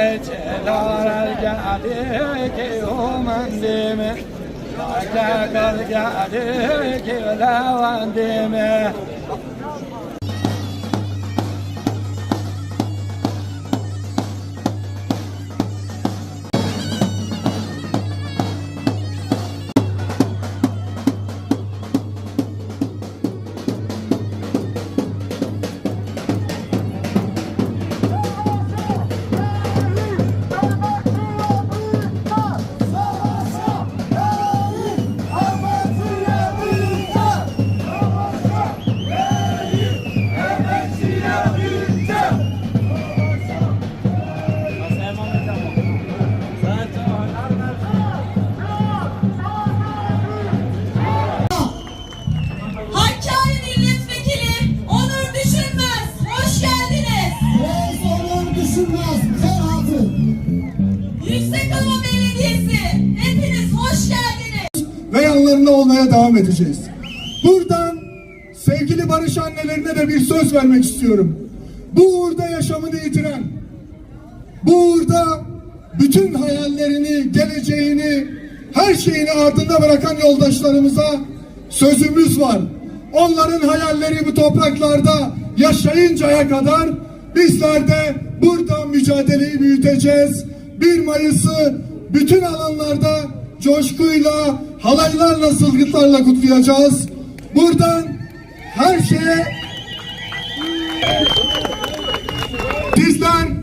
Çelar geldi ki o mendime Çakal geldi ki levandime Hakkari Hepiniz hoş geldiniz. Ve yanlarında olmaya devam edeceğiz. Buradan sevgili barış annelerine de bir söz vermek istiyorum. Bu uğurda yaşamını yitiren, bu uğurda bütün hayallerini, geleceğini, her şeyini ardında bırakan yoldaşlarımıza sözümüz var. Onların hayalleri bu topraklarda yaşayıncaya kadar bizler de burada mücadeleyi büyüteceğiz. 1 Mayıs'ı bütün alanlarda coşkuyla, halaylarla, sılgıtlarla kutlayacağız. Buradan her şeye bizler